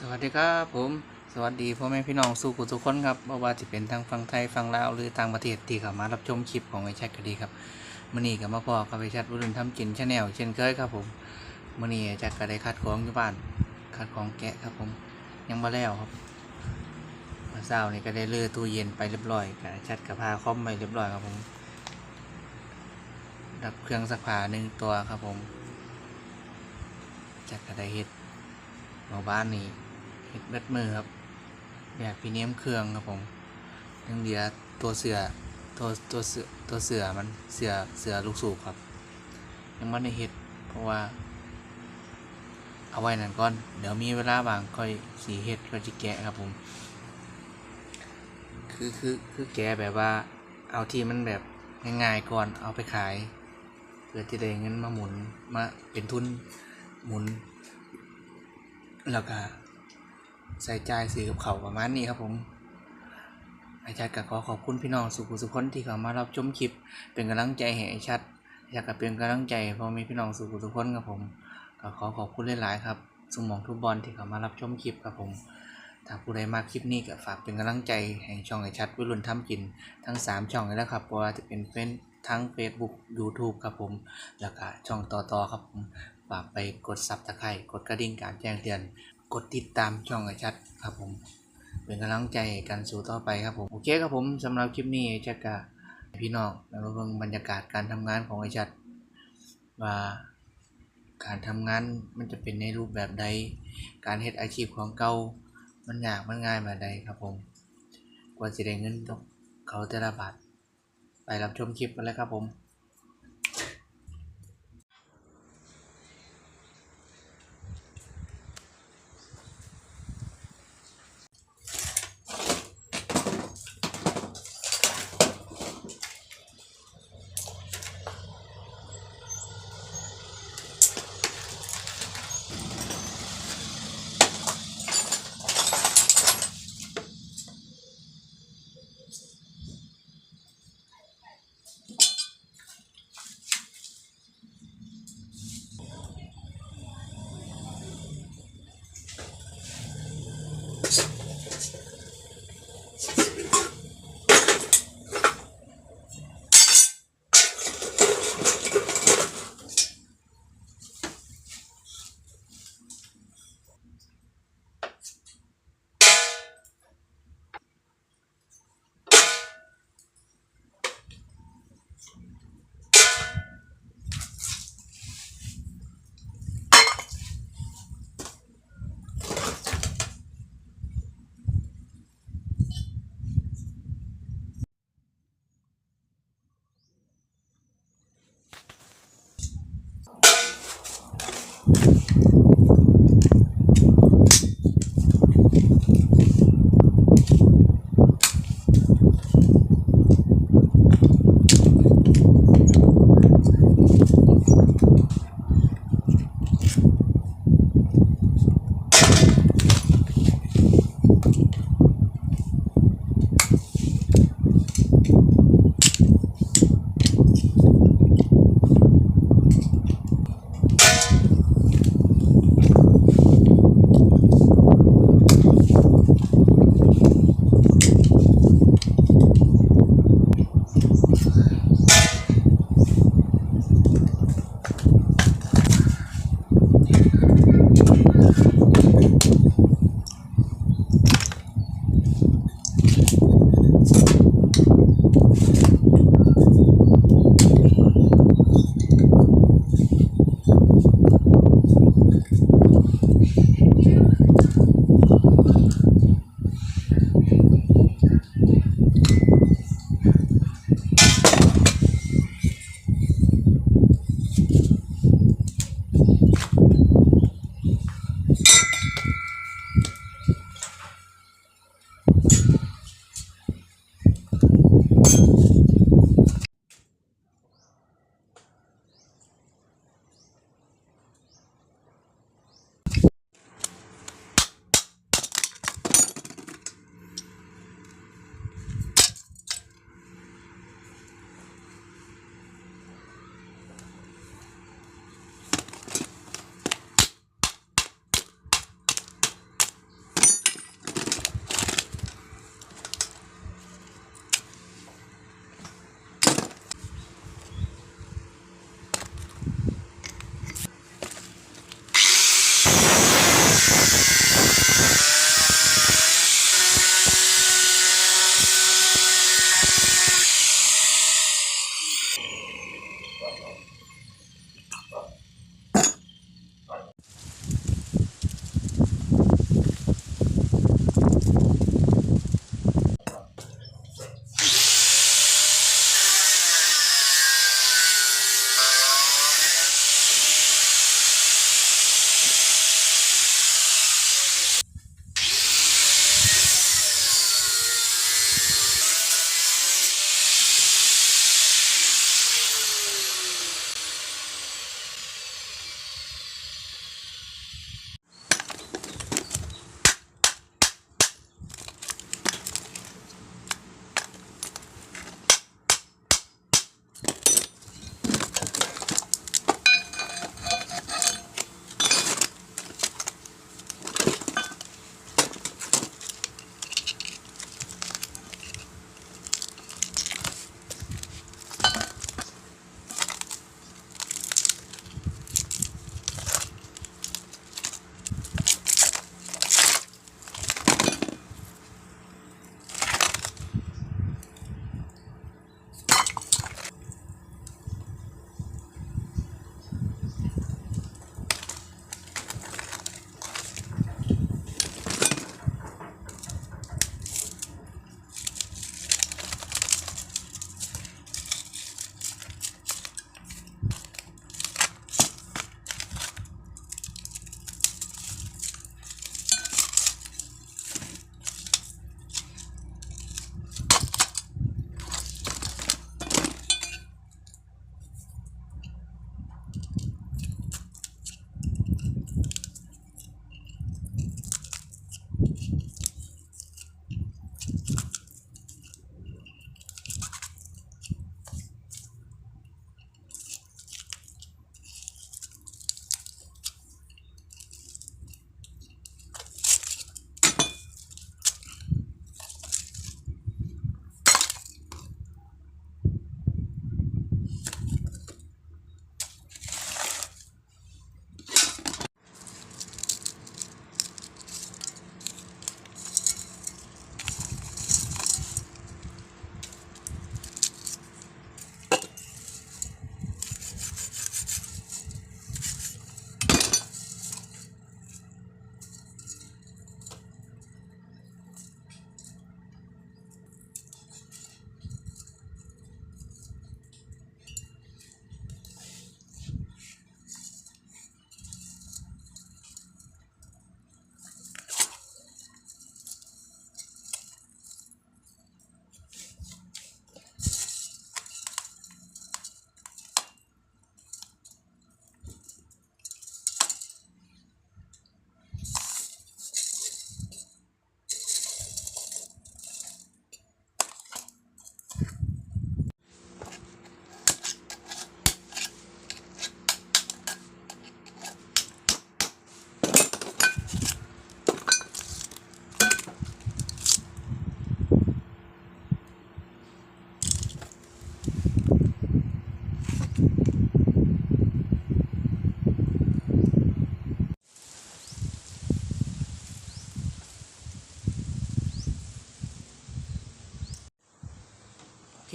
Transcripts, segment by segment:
สวัสดีครับผมสวัสดีพ่อแม่พี่น้องสู่กุทุกคนครับไม่ว่าจะเป็นทางฝั่งไทยฝั่งลาวหรือต่างประเทศที่เข้ามารับชมคลิปของไอแชทก็ดีครับมื่อนี้กับมาพอกับไอแชทรุ่นทำกินชาแนลเช่นเคยครับผมมื่อนี้ไอแชทก็ได้คัดของอยู่บ้านคัดของแกะครับผมยังมาแล้วครับเมื่อเช้านี่ก็ได้เลือตู้เย็นไปเรียบร้อยกับไอแชทกับพาคอมไปเรียบร้อยครับผมดับเครื่องซักผ้าหนึ่งตัวครับผมแจัดก็ได้เฮ็ดหมู่บ้านนี้ ดเบ็ดมือครับแบบพรีเนียมเครื่องครับผมยังเหลือตัวเสือตัวตัวเสือตัวเสือมันเสือเสือลูกสูบครับ ยังไม่ได้เห็ดเพราะว่า เอาไว้นั่นก่อน เดี๋ยวมีเวลาบางค่อยสีเห็ดก็จะแกะครับผม คือคือคือแกะแบบว่า เอาที่มันแบบง่ายๆก่อนเอาไปขายเพื่อจะได้เงินมาหมุนมาเป็นทุนหมุนแล้วก็ ใส่ใจายซื้อกับเขาประมาณนี้ครับผมไอชัดก็ขอขอบคุณพี่น้องสุขุสุขคนที่เข้ามารับชมคลิป เป็นกำลังใจให้ชัดอยากกับเป็นกำลังใจเพราะมีพี่น้องสุขุสุขคนครับผมก็ขอขอบคุณหลายๆครับสมองทุกบอลที่เข้ามารับชมคลิปครับผมถ้าผู้ใดมาคลิปนี้ก็ฝากเป็นกำลังใจให้ช่องไอชัดวิรุณทำกิน ทั้ง 3 ช่องเลยนะครับเพราะว่าจะเป็นเฟซทั้ง Facebook YouTube ครับผม แล้วก็ช่องต่อๆครับผมฝากไปกดซับตะไคร่กดกระดิ่งการแจ้งเตือน กดติดตามช่องไอชัดครับผม เป็นกำลังใจกันสู่ต่อไปครับผมโอเคครับผมสำหรับคลิปนี้ไอชัดกับพี่น้องแล้วก็เบิ่งบรรยากาศการทำงานของไอชัดว่าการทำงานมันจะเป็นในรูปแบบใด การเฮ็ดอาชีพของเก่ามันยากมันง่ายแบบใดครับผมกว่าจะได้เงินตกเขาแต่ละบาทไปรับชมคลิปกันเลยครับผม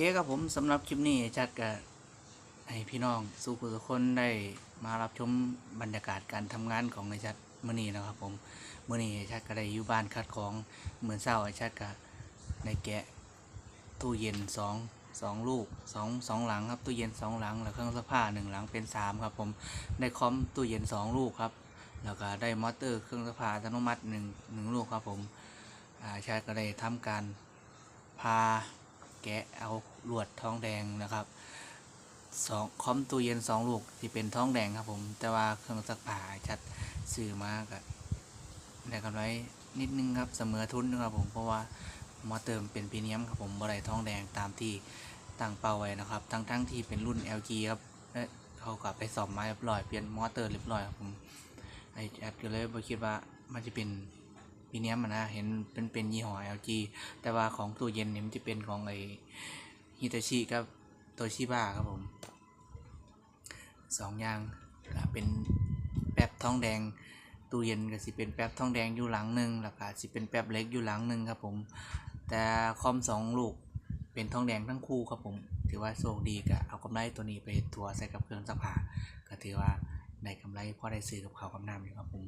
ครับผมสำหรับคลิปนี้จัดกับให้พี่น้องสู่ผู้ทุกคนได้มารับชมบรรยากาศการทำงานของไอชัดมื้อนี้นะครับผมมื้อนี้ไอชัดก็ได้อยู่บ้านคัดของเหมือนเศร้าไอชัดก็ได้แกะตู้เย็นสองสองลูกสองสองหลังครับตู้เย็นสองหลังแล้วเครื่องซักผ้าหนึ่งหลังเป็นสามครับผมได้คอมตู้เย็นสองลูกครับแล้วก็ได้มอเตอร์เครื่องซักผ้าอัตโนมัติหนึ่งหนึ่งลูกครับผมอาไอ้ชัดก็ได้ทำการพา แกะเอาลวดทองแดงนะครับสองคอมตู้เย็นสองลูกที่เป็นทองแดงครับผม แต่ว่าเครื่องซักผ้าชัดซื้อมากับได้กำไรนิดนึงครับเสมอทุนนะครับผมเพราะว่ามอเตอร์มันเป็นพรีเมียมครับผมบรได้ทองแดงตามที่ตั้งเป้าไว้นะครับ ทั้งทั้งที่เป็นรุ่น LG ครับเขากลับไปสอบมาเรียบร้อยเปลี่ยนมอเตอร์เรียบร้อยครับผมไอแอดก็เลยบ่คิดว่ามันจะเป็น พรีเมียมอะนะเห็นเป็นเป็นยี่ห้อ LG แต่ว่าของตู้เย็นเนี่ยมันจะเป็นของไอฮิตาชิกับโตชิบะครับผมสองอย่างเป็นแป๊บทองแดงตู้เย็นก็สิเป็นแป๊บทองแดงอยู่หลังหนึ่งแล้วก็สิเป็นแป๊บเล็กอยู่หลังหนึ่งครับผมแต่คอมสองลูกเป็นทองแดงทั้งคู่ครับผมถือว่าโชคดีก็เอากำไรตัวนี้ไปทัวใส่กับเครื่องซักผ้าก็ถือว่าได้กำไรเพราะได้ซื้อกับเขาวกับน้ำอยู่ครับผม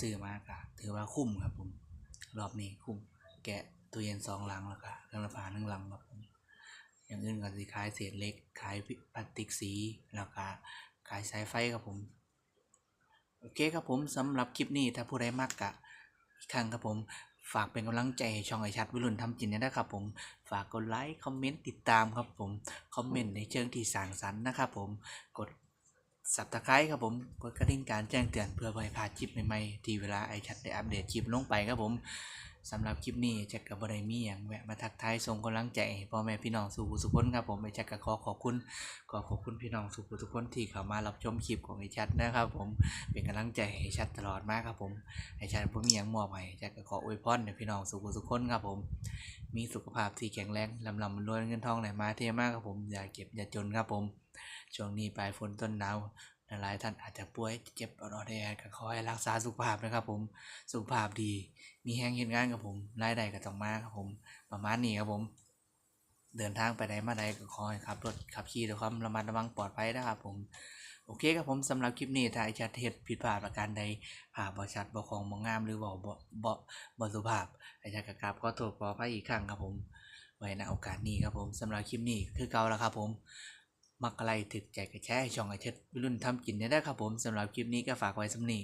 ซื้อมาก็ถือว่าคุ้มครับผม รอบนี้คุ้ม แกะตู้เย็นสองหลังแล้วก็เครื่องซักผ้าหนึ่งหลังครับผม อย่างอื่นก็สิขายเศษเล็กขายพลาสติกสีแล้วก็ขายสายไฟครับผม โอเคครับผมสำหรับคลิปนี้ถ้าผู้ใดมากกะอีกครั้งครับผมฝากเป็นกำลังใจให้ช่องไอชัดวิรุณทำจินนะครับผม ฝากกดไลค์ คอมเมนต์ ติดตามครับผม คอมเมนต์ในเชิงที่สร้างสรรค์นะครับผม กด สับตะไคร้ครับผมกดกระดิ่งการแจ้งเตือนเพื่อไม่ให้พลาดคลิปใหม่ๆที่เวลาไอชัดได้อัปเดตคลิปลงไปครับผมสำหรับคลิปนี้แจ็คกับบไดมีอย่างแวะมาทักทายส่งกำลังใจพ่อแม่พี่น้องสู่สุขคนครับผมไอแจ็คก็ขอขอบคุณขอขอบคุณพี่น้องสุขุทุกคนที่เข้ามารับชมคลิปของไอชัดนะครับผมเป็นกำลังใจให้ชัดตลอดมากครับผมไอชัดผมมีอย่างมอบให้ชัดก็ขออวยพรให้พี่น้องสุขุทุกคนครับผม มีสุขภาพที่แข็งแรงลำลำรวยเงินทองไหลมาเทมากครับผมอย่าเก็บอย่าจนครับผม ช่วงนี้ปลายฝนต้นหนาวหลายท่านอาจจะป่วยเจ็บออดแอดก็ขอให้รักษาสุขภาพนะครับ ผมสุขภาพดี มีแห้งเห็นงานกับผมรายได้ก็ต้องมาครับผม ประมาณนี้ครับผม เดินทางไปไหนมาไหนก็ขอให้ขับรถขับขี่ด้วยความระมัดระวังปลอดภัยนะครับผมโอเคครับผมสำหรับคลิปนี้ถ้าไอชัดเหตุผิดพลาดประการใดภาพบ่ชัดบ่ของบ่งงามหรือบ่บ่บ่บ่สุภาพไอชัดกกราบขอโทษขออภัยอีกครั้งครับผม ไว้ในโอกาสนี้ครับผมสำหรับคลิปนี้คือเก่าแล้วครับผม มักอะไรถึกใจกระแชร์ช่องไอเช็ดวิรุ่นทำกินได้ครับผมสำหรับคลิปนี้ก็ฝากไว้สำนี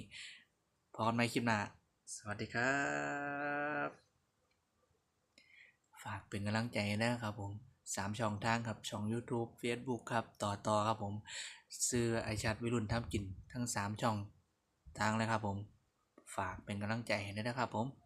พอกันไหมคลิปหน้า สวัสดีครับ ฝากเป็นกำลังใจนะครับผมสามช่องทางครับ ช่อง YouTube Facebook ครับ ต่อต่อครับผมซื้อไอชัดวิรุณทำกินทั้งสามช่องทางเลยครับผม ฝากเป็นกำลังใจให้ด้วยนะครับผม